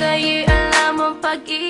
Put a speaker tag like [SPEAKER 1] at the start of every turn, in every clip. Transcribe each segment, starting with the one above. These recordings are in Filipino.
[SPEAKER 1] Ay alam ang pag-ibig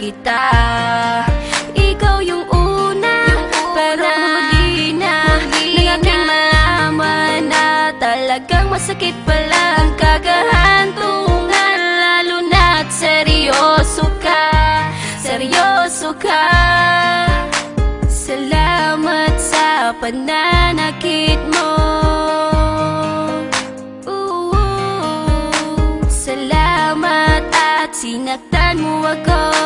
[SPEAKER 1] kita. Ikaw yung una, pero huli na Nang aking malaman na talagang masakit pala ang kagahantungan Lalo na't seryoso ka, seryoso ka. Salamat sa pananakit mo. Ooh, Salamat at sinaktan mo ako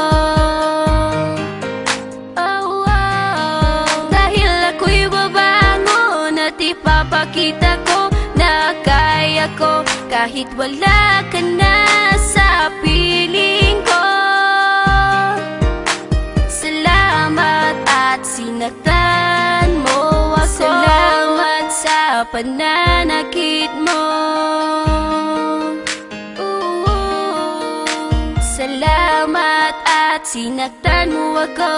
[SPEAKER 1] ipapakita ko na kaya ko kahit wala ka na sa piling ko. Salamat at sinaktan mo ako. Salamat sa pananakit mo. Salamat at sinaktan mo ako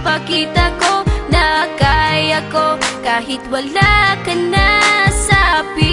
[SPEAKER 1] ipapakita ko na kaya ko Kahit wala ka na sa piling